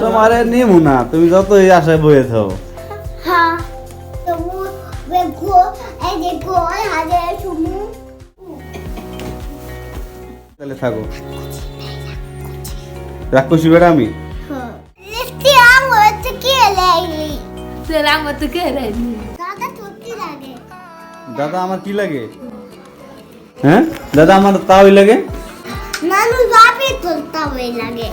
তোমারে নিমু না তুমি যতই আশায় বয়ে থাও। হ্যাঁ তাহলে থাকো। রাক্ষসী বেড়া আমি? লিপস্টিক আম হচ্ছে কি লাগি সেরা মতো কে রে দাদা সত্যি লাগে? দাদা আমার কি লাগে? হ্যাঁ? দাদা আমার তাওই লাগে? নানু বাপি তোলতা হয়ে লাগে।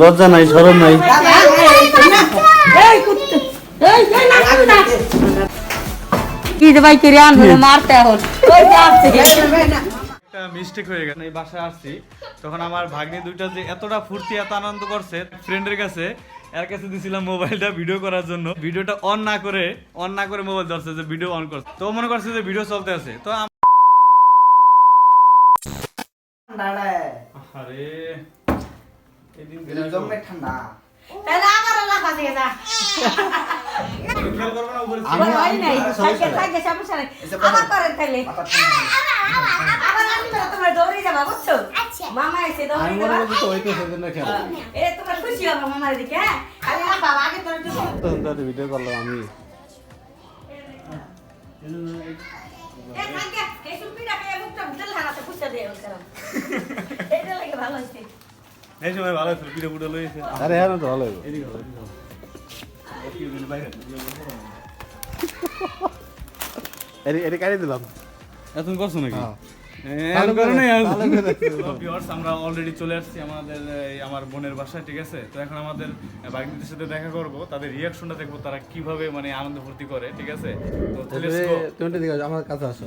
লজ্জা নাই শরম নাই। কি যে ভাই করে আনবে মারতে এখন। ওই যে একটা মিস্টেক হয়ে গেছে। এই বাসায় আসছি তখন আমার ভাগ্নি দুইটা যে এতটা ফুর্তি এত আনন্দ করছে ফ্রেন্ডের কাছে এর কাছে দিছিলাম মোবাইলটা ভিডিও করার জন্য। ভিডিওটা অন না করে অন না করে মোবাইল ধরছে যে ভিডিও অন করছে। তো মনে করছে যে ভিডিও চলতে আছে। তো আরে এদিন ঠান্ডা। তাহলে আমার লাফা দিয়ে যা। খেয়াল করবে না উপরে হয় নাই থাকে থাকে সমস্যা নাই। আবার করেন তাহলে। আবার আমি তো তোমার দৌড়ে যাবা বুঝছ? আচ্ছা। মামা এসে দৌড়ে যাবা। করছি তো ওই তো সেদিন খেয়াল এ তোমার খুশি হবে মামার দিকে আরে বাবা আগে তোর জন্য তখন ভিডিও করলাম আমি। এ থাকে এই সুপিটা কে মুখটা হারাতে পুষে এটা লাগে ভালো হইছে এই সময় ভালো ছিল ভিডিও ফুটো লইছে। আরে হ্যাঁ তো ভালো এদিকে। দিলাম। করছ নাকি? হ্যাঁ। আমরা অলরেডি চলে আসছি আমাদের এই আমার বোনের বাসায় ঠিক আছে? তো এখন আমাদের বাগনিদের সাথে দেখা করব। তাদের রিয়াকশনটা দেখব তারা কীভাবে মানে আনন্দ ফুর্তি করে ঠিক আছে? তো আমার কাছে আসো।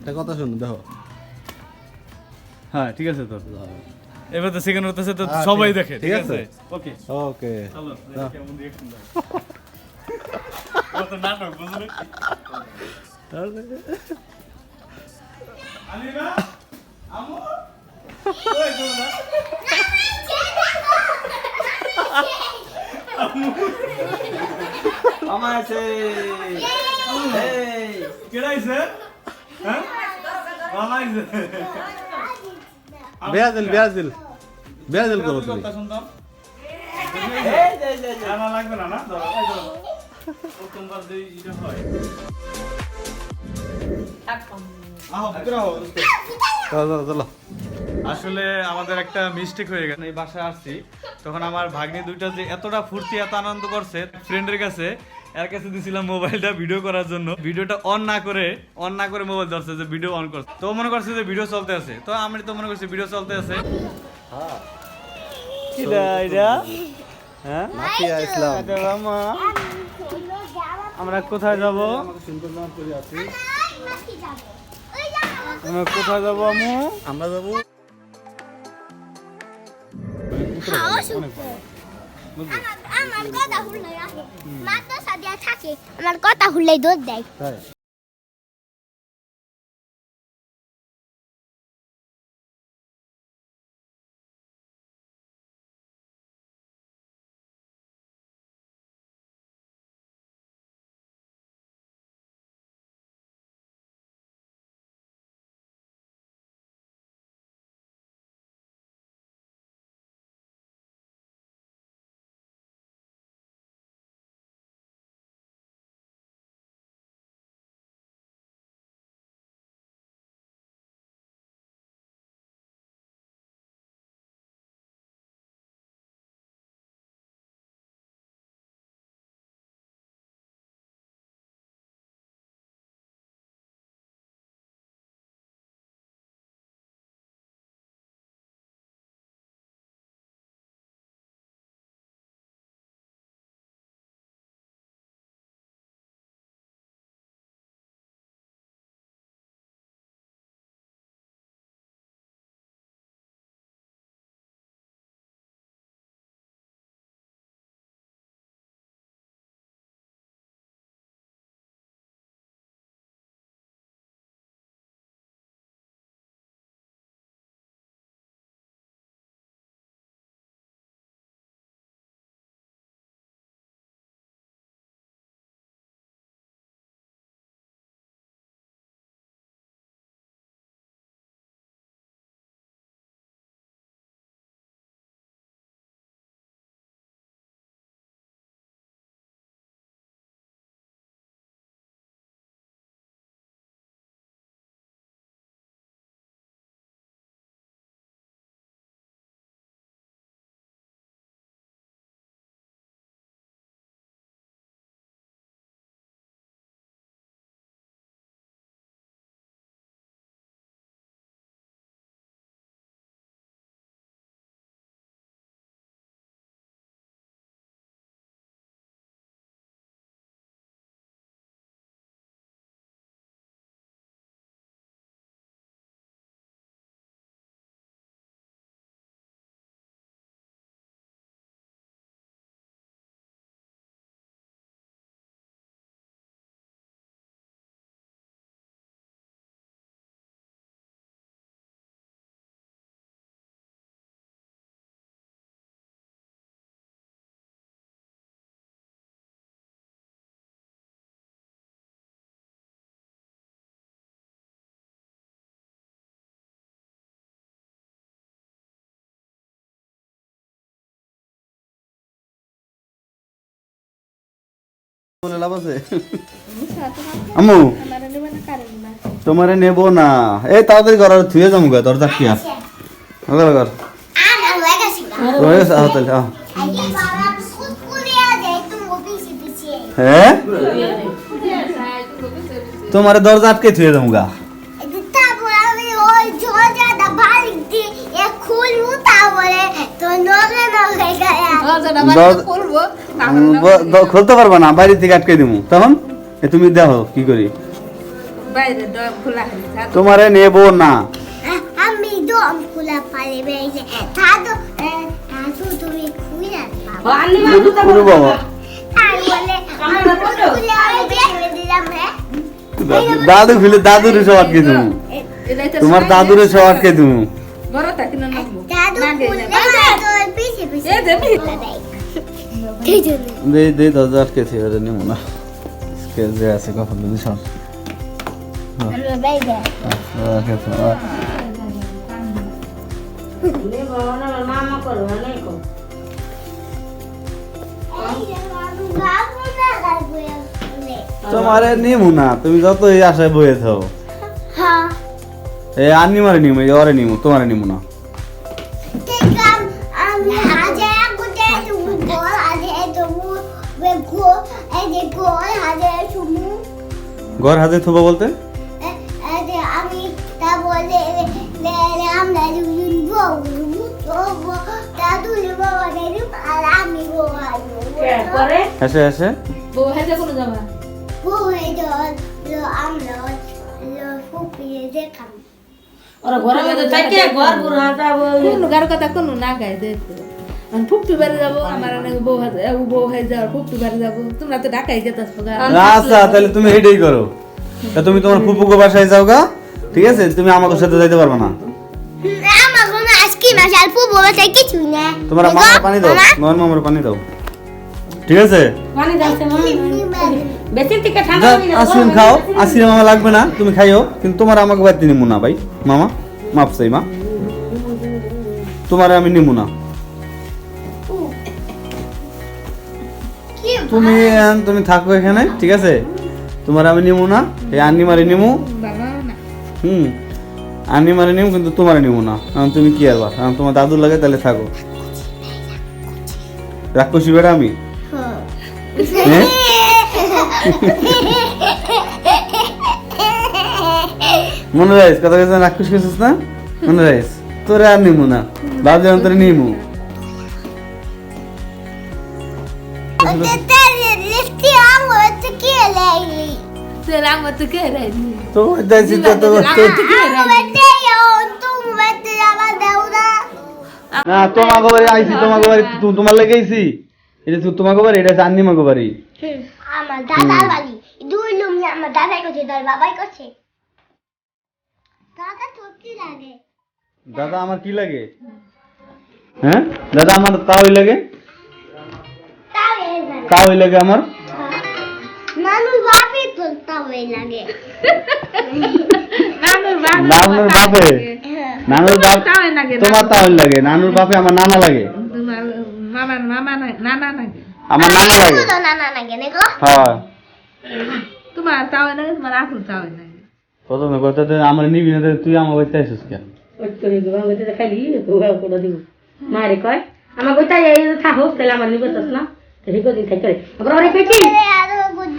এটা কথা শুনো দেখো। হ্যাঁ ঠিক আছে তো। এবার তো সেকেন্ড হতেছে তো হ্যাঁ, সবাই দেখে ঠিক আছে। ওকে। ওকে। চলো দেখি কেমন রিয়াকশন দেয় কত নাটক বুঝলে? আলিবা আমু। ওই তোমরা আমার আছে। কেডা আইছে? হ্যাঁ? মামা আইছে। ব্রাজিল ব্রাজিল ব্রাজিল করো তুমি। আসলে আমাদের একটা মিস্টেক হয়ে গেছে। এই বাসায় আসছি। তখন আমার ভাগ্নি দুইটা যে এতটা ফুর্তি, এত আনন্দ করছে ফ্রেন্ডের কাছে এর কাছে দিছিলাম মোবাইলটা ভিডিও করার জন্য। ভিডিওটা অন না করে অন না করে মোবাইল ধরছে যে ভিডিও অন করছে। তো মনে করছে যে ভিডিও চলতে আছে। তো আমি তো মনে করছি ভিডিও চলতে আছে। হ্যাঁ। মামা আমরা কোথায় যাব সুন্দর নাম করে আছি আমরা কোথায় যাব? আমু আমরা যাব আমার কথা হুল্লাই মা তো সাদিয়া থাকে আমার কথা হুল্লাই দুধ দেয়। বলে লাভ আছে? আম্মু তোমারে নেব না। এই তাড়াতাড়ি করার থুয়ে যাব গা তোর চাকরি আর কর হয়ে গেছে। হয়ে আহ তাহলে আহ। হ্যাঁ? তোমারে দরজা আটকে থুয়ে যাব গা। তারপরে খুলতে পারবা না বাইরে থেকে আটকে দিবো তখন? তুমি দেখো কি করি। বাইরে ডর খোলা তোমারে নেব না। আমি দম খোলা পারে বেরিয়েছে দাদু তুমি খুলে পাবো পুরো বাবা তারপরে আমি খুলে আমি দিলাম হ্যাঁ? দাদু খুলে দাদুরে সব আটকে দিবো তোমার দাদুরে সব আটকে দিবো বড় না দাদু খুলে না। পিছে পিছে এ দেবি। এই জন্য দে দে দরজা আটকে থুয়ে ওরে নেব না। স্কেল যে আছে কখন যদি সব হ্যালো বেবি আটকে থুয়ে, আহ। মামা করব নাই কো এই যে আমি বাবু না গাইবো খুলে তোমারে নিমু না তুমি যত এই আশায় বয়ে থাও। হ্যাঁ। এই আনি মারে নিমু ওরে নিমু তোমারে নিমু না। ঘর হাতে থুবো বলতে? আমি তা বলে লে লে আমরা দুজন বউ বউ দাদু বাবা দাদু আর আমি বউ পরে? এসে এসে বউ হেজে কোনো যাবা বউ আমরা ফুপিয়ে দেখাম ওরা ঘরে ঘর কোন কথা কোন না গায় দে। আমি ফুপটু বাড়ি যাব আমার অনেক বউ হাতে বউ হয়ে যাও ফুপটু বাড়ি যাব। তোমরা তো ঢাকায় আচ্ছা তাহলে তুমি হেডেই করো। তা তুমি তোমার ফুপুকে বাসায় যাও গা ঠিক আছে? তুমি আমাকে সাথে যাইতে পারবে না। তোমার মামার পানি দাও তোমার মামার পানি দাও। ঠিক আছে? খাও। মামা লাগবে না তুমি খাইও। কিন্তু তোমার আমাকে নিমু না ভাই। মামা মাপ চাই মা। তোমার আমি নিমু না। তুমি তুমি থাকো এখানে, ঠিক আছে? তোমার আমি নিমু না, এই আন্নি মারি নিমু। হুম আন্নি মারি নিমু, কিন্তু তোমার নিমু না। কারণ তুমি কি আবার কারণ তোমার দাদুর লাগে তাহলে থাকো। রাক্ষসী বেড়া আমি? হ্যাঁ? মনে রাখিস, কথা রাক্ষস খেয়েছিস না? মনে রাখিস? তোরে আর নিমু না ভাবছিলাম তোরে নিমু। দাও না না তোমাকে বাড়ি আইছি তোমাকে বাড়ি তোমার লেগে আইছি এটা তো তোমাকে বাড়ি এটা হচ্ছে আন্নিমাকে বাড়ি আমার দাদার বাড়ি দুই লুম আমার দাদাই করছে তোর বাবাই করছে দাদা তোর কি লাগে দাদা আমার কি লাগে হ্যাঁ দাদা আমার তাওই লাগে তাও এই লাগে তাওই লাগে আমার নানুর বাপি তোর তাও এই লাগে Namun নানুর বাপে নানুর বাপ tahu lagi. তোমার তাওই লাগে নানুর বাপে আমার নানা লাগে Mama mama nana lagi. আমার নানা লাগে তো না না লাগে নেগো হ্যাঁ Cuma tahu lagi, malah aku tahu lagi. প্রথমে কথা তো আমার নিবি না তো তুই আমার বাড়িতে আসিস কেন করে দেবো আমি তো খালি ধোয়া করে দিব মারে কয় আমার গোটা এই থাকো তাহলে আমার নিবে না সেই কদিন থাকি আবার অনেক কি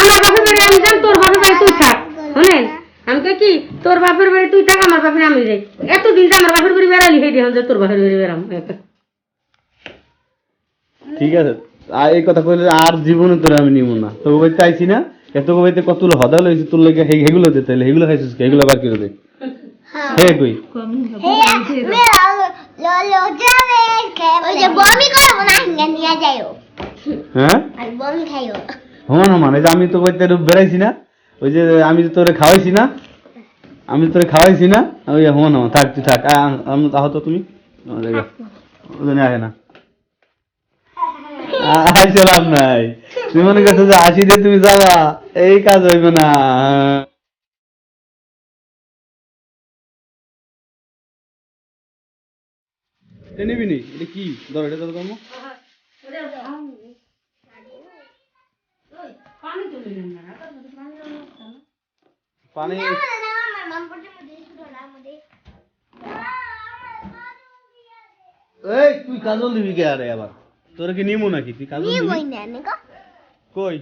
আমার বাপের বাড়ি আমি যাম তোর বাপের বাড়ি তুই থাক। শোনেন? আমি কই কি তোর বাপের বাড়ি তুই থাক আমার বাপের আমি যাই। এতদিন যে আমার বাপের বাড়ি বেড়ালি হেঁটে হন যে তোর বাপের বাড়ি বেড়াম ঠিক আছে। আর এই কথা কইলে আর জীবনে তোর আমি নিব না। তোকে বাড়িতে আইছি না এত বাড়িতে কতগুলো হদা লইছি তোর লাগে হেগুলো দে তাহলে হেগুলো খাইছিস কি? হেগুলো বার করে দে? হে কই? ওই যে বমি করব না হিঙ্গা নিয়ে যাইও। হ্যাঁ? আর হমান হমান এই যে আমি তো বাড়িতে বেড়াইছি না ওই যে আমি যে তোরে খাওয়াইছি না আমি তোরে খাওয়াইছি না ওই হমান হমান থাক তুই থাক আমি তুমি? ওজনে আগে না। আইসো লাভ নাই। তুমি মনে করছ যে হাসি দিয়ে তুমি যাবা এই কাজ হইবে না। নিবি নি? এটা কি? ধর এটা ধর। এই তুই কাজল দিবি কে আরে আবার তোর কি নিমু নাকি তুই কাজল কি দিবি কই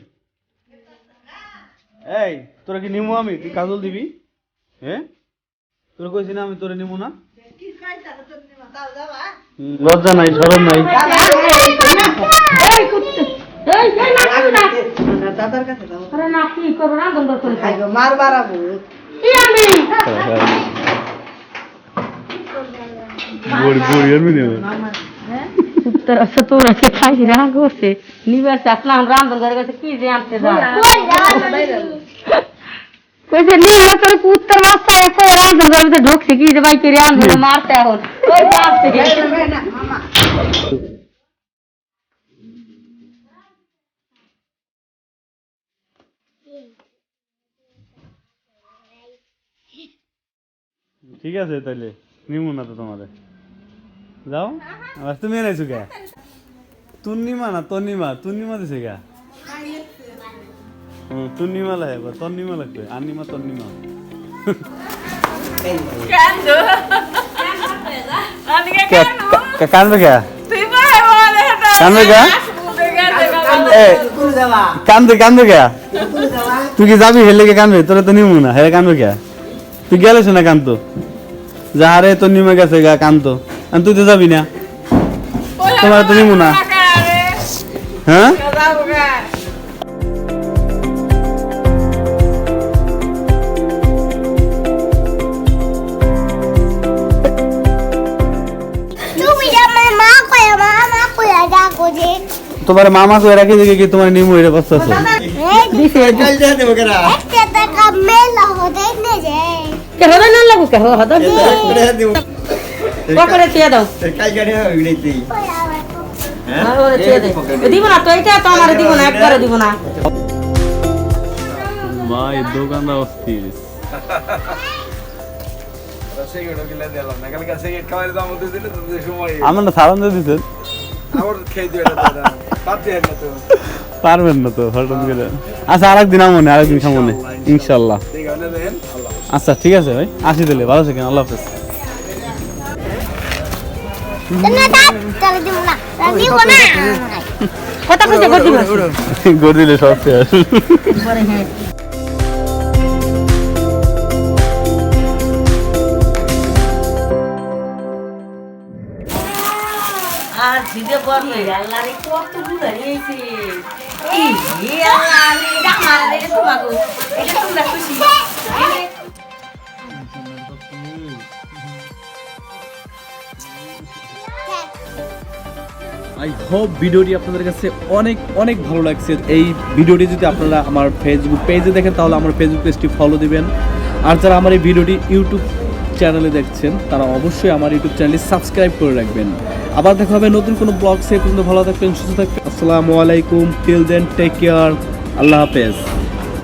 এই তোরা কি নিমু আমি তুই কাজল দিবি হ্যাঁ তোর কইছি না আমি তোরে নিমু না লজ্জা নাই শরম নাই এই কুত্তে এই এই না তুই না আরে না কি করব? না বন্ধ করে খাই। মার বাড়াবো কি আমি? বুড়ি বুড়ি আর মিনে কুত্তার আছে তোর আছে খাই রাগ করছে। নিবার আসলাম রান্ধন করে গেছে কি যে আনতে যা কই যাও? কইছে নিবার তোর কুত্তার বাচ্চা এসে রান্ধন করে ভিতরে ঢুকছে কি যে ভাই করে আনবে মারতে এখন। ওই পাশে ঠিক আছে তাইলে, নিমু না তো তোমাদের। যাও, আবার তুমি এনেছো কে? তুন্নিমা না তন্নিমা তুন্নিমা দিছে কে? হুম তুন্নিমা লাগে তন্নিমা লাগবে। কে এ কান্দে কান্দে কে? তুই কি যাবি হেলে কানবে? তোরা তো নিমু না, হেলে কানবে কে? তুই গেলেছ না কান্ত যাহারে তো নিমে গেছে গা কান্ত আর তুই তো যাবি না তোমার তো নিমু না হ্যাঁ তুমি আমার মা কই মা মা কই যা কোজে তোমার মামা কই রাখি দেখি কি তোমার নিমু এটা বসতেছে একটা টাকা মেলা হতে নে যে কে হদা না লাগু কে হদা পকড়ে দিয়ে দাও। দিব না তো এটা তো আমার দিব না একবারে দিব না। মা এই দোকানটা অস্থির আমার না সারান দিয়ে দিচ্ছেন আবার খেয়ে দিও এটা দাদা। পাতে না তো পারবেন না তো হঠাৎ করে আচ্ছা আরেকদিন আমনে আরেকদিন সামনে ইনশাল্লাহ। আচ্ছা ঠিক আছে ভাই। আসি দিলে ভালো থাকেন আল্লাহ হাফেজ। কথা কইছে সব শেষ। আর ভিডিও করবে আল্লাহ কত এই আল্লাহ রে এটা আমার এটা তোমাগো এটা তোমরা খুশি। আই হোপ ভিডিওটি আপনাদের কাছে অনেক অনেক ভালো লাগছে। এই ভিডিওটি যদি আপনারা আমার ফেসবুক পেজে দেখেন, তাহলে আমার ফেসবুক পেজটি ফলো দিবেন। আর যারা আমার এই ভিডিওটি ইউটিউব চ্যানেলে দেখছেন, তারা অবশ্যই আমার ইউটিউব চ্যানেলটি সাবস্ক্রাইব করে রাখবেন। আবার দেখা হবে নতুন কোনো ব্লগ সে পর্যন্ত ভালো থাকবেন, সুস্থ থাকবেন। আসসালামু আলাইকুম টিল দেন টেক কেয়ার আল্লাহ হাফেজ।